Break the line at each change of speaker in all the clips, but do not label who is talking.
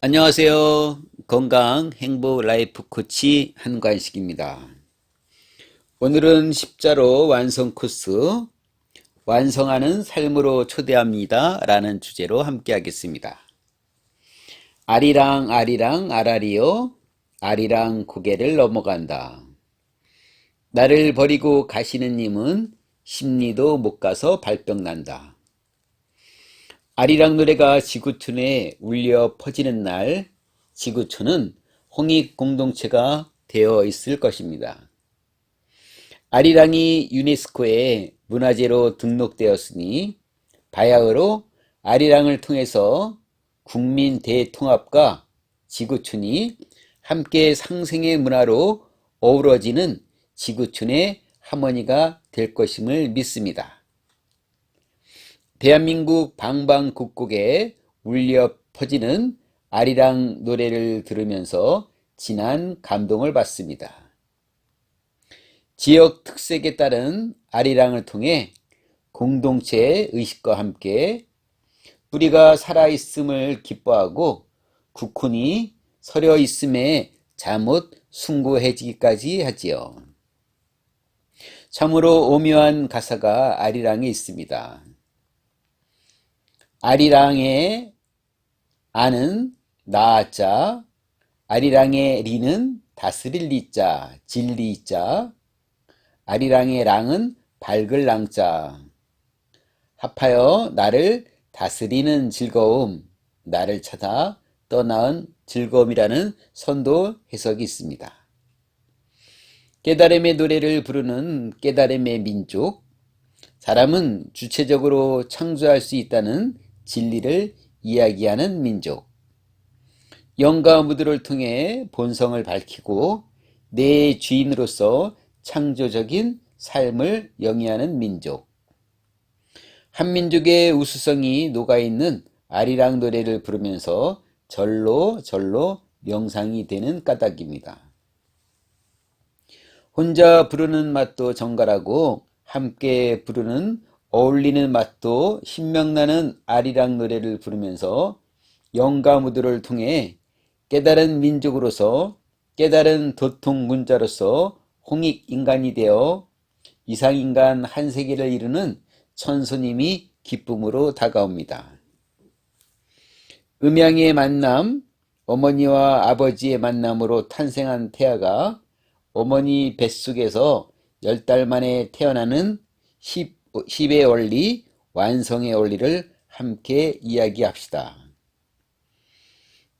안녕하세요. 건강 행복 라이프 코치 한관식입니다. 오늘은 십자로 완성 코스 완성하는 삶으로 초대합니다. 라는 주제로 함께 하겠습니다. 아리랑 아리랑 아라리요 아리랑 고개를 넘어간다. 나를 버리고 가시는 님은 심리도 못 가서 발병 난다. 아리랑 노래가 지구촌에 울려 퍼지는 날 지구촌은 홍익 공동체가 되어 있을 것입니다. 아리랑이 유네스코에 문화재로 등록되었으니 바야흐로 아리랑을 통해서 국민 대통합과 지구촌이 함께 상생의 문화로 어우러지는 지구촌의 하모니가 될 것임을 믿습니다. 대한민국 방방곡곡에 울려 퍼지는 아리랑 노래를 들으면서 진한 감동을 받습니다. 지역 특색에 따른 아리랑을 통해 공동체 의식과 함께 뿌리가 살아있음을 기뻐하고 국훈이 서려 있음에 잠못 숭고해지기까지 하지요. 참으로 오묘한 가사가 아리랑에 있습니다. 아리랑의 아는 나자, 아리랑의 리는 다스릴 리자, 진리자, 아리랑의 랑은 밝을 랑자. 합하여 나를 다스리는 즐거움, 나를 찾아 떠나은 즐거움이라는 선도 해석이 있습니다. 깨달음의 노래를 부르는 깨달음의 민족, 사람은 주체적으로 창조할 수 있다는 진리를 이야기하는 민족. 영과 무드를 통해 본성을 밝히고 내 주인으로서 창조적인 삶을 영위하는 민족. 한민족의 우수성이 녹아있는 아리랑 노래를 부르면서 절로 절로 명상이 되는 까닭입니다. 혼자 부르는 맛도 정갈하고 함께 부르는 어울리는 맛도 신명나는 아리랑 노래를 부르면서 영가무드를 통해 깨달은 민족으로서 깨달은 도통 문자로서 홍익 인간이 되어 이상인간 한 세계를 이루는 천수님이 기쁨으로 다가옵니다. 음양의 만남, 어머니와 아버지의 만남으로 탄생한 태아가 어머니 뱃속에서 열 달 만에 태어나는 10 10의 원리, 완성의 원리를 함께 이야기합시다.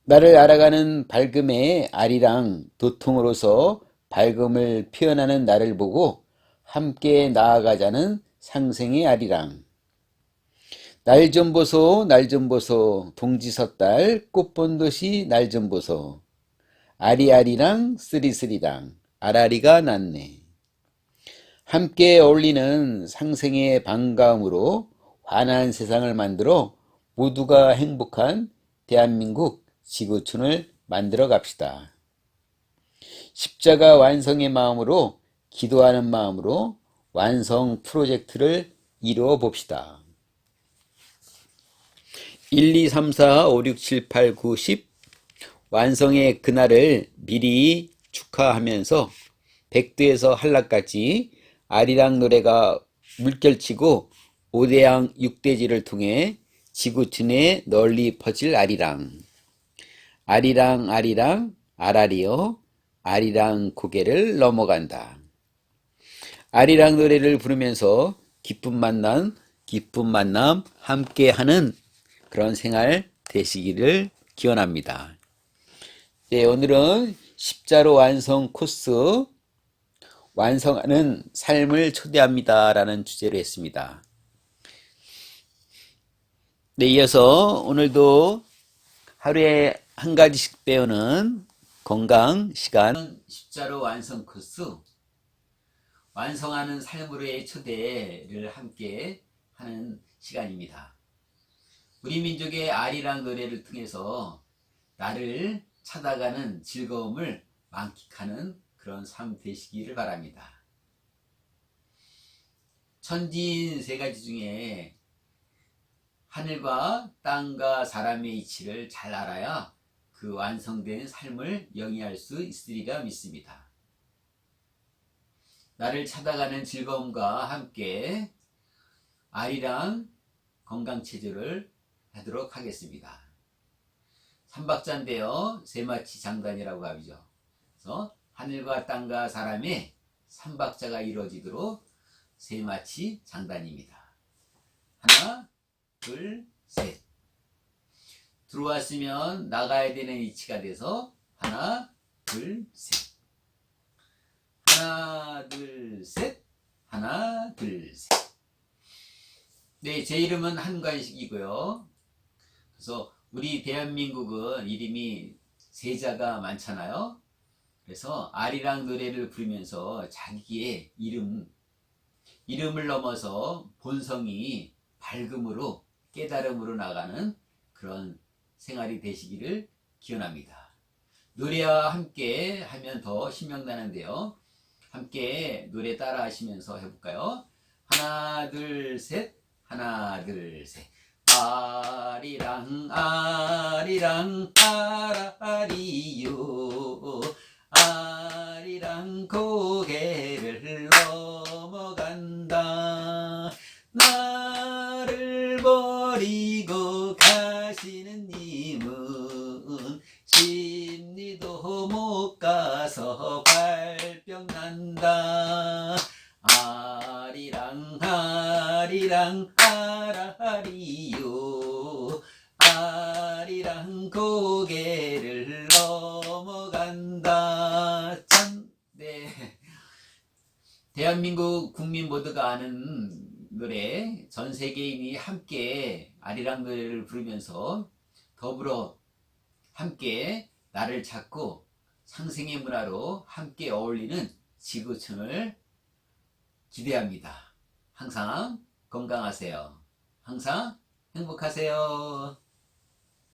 나를 알아가는 밝음의 아리랑 도통으로서 밝음을 표현하는 나를 보고 함께 나아가자는 상생의 아리랑. 날 좀 보소, 날 좀 보소, 동지섣달, 꽃본 듯이 날 좀 보소. 아리아리랑 쓰리쓰리랑, 아라리가 났네. 함께 어울리는 상생의 반가움으로 환한 세상을 만들어 모두가 행복한 대한민국 지구촌을 만들어 갑시다. 십자가 완성의 마음으로 기도하는 마음으로 완성 프로젝트를 이루어 봅시다. 1, 2, 3, 4, 5, 6, 7, 8, 9, 10 완성의 그날을 미리 축하하면서 백두에서 한라까지 아리랑 노래가 물결치고 오대양 육대지를 통해 지구촌에 널리 퍼질 아리랑. 아리랑 아리랑 아라리요 아리랑 고개를 넘어간다. 아리랑 노래를 부르면서 기쁜 만남, 기쁜 만남 함께 하는 그런 생활 되시기를 기원합니다. 네, 오늘은 십자로 완성 코스 완성하는 삶을 초대합니다. 라는 주제로 했습니다. 네, 이어서 오늘도 하루에 한 가지씩 배우는 건강 시간 십자로 완성 코스 완성하는 삶으로의 초대를 함께 하는 시간입니다. 우리 민족의 아리랑 노래를 통해서 나를 찾아가는 즐거움을 만끽하는 그런 삶 되시기를 바랍니다. 천지인 세 가지 중에 하늘과 땅과 사람의 이치를 잘 알아야 그 완성된 삶을 영위할 수 있으리라 믿습니다. 나를 찾아가는 즐거움과 함께 아리랑 건강체조를 하도록 하겠습니다. 삼박자인데요. 세마치 장단이라고 하죠. 그래서 하늘과 땅과 사람의 삼박자가 이루어지도록 세마치 장단입니다. 하나, 둘, 셋. 들어왔으면 나가야 되는 위치가 돼서 하나, 둘, 셋. 하나, 둘, 셋. 하나, 둘, 셋. 네, 제 이름은 한관식이고요. 그래서 우리 대한민국은 이름이 세자가 많잖아요. 그래서 아리랑 노래를 부르면서 자기의 이름, 이름을 넘어서 본성이 밝음으로 깨달음으로 나가는 그런 생활이 되시기를 기원합니다. 노래와 함께 하면 더 신명나는데요. 함께 노래 따라 하시면서 해볼까요? 하나, 둘, 셋. 하나, 둘, 셋. 아리랑, 아리랑, 아라리요. 아리랑 고개를 넘어간다. 나를 버리고 가시는 님은 심리도 못 가서 발병 난다. 아리랑 아리랑 대한민국 국민 모두가 아는 노래 전 세계인이 함께 아리랑 노래를 부르면서 더불어 함께 나를 찾고 상생의 문화로 함께 어울리는 지구촌을 기대합니다. 항상 건강하세요. 항상 행복하세요.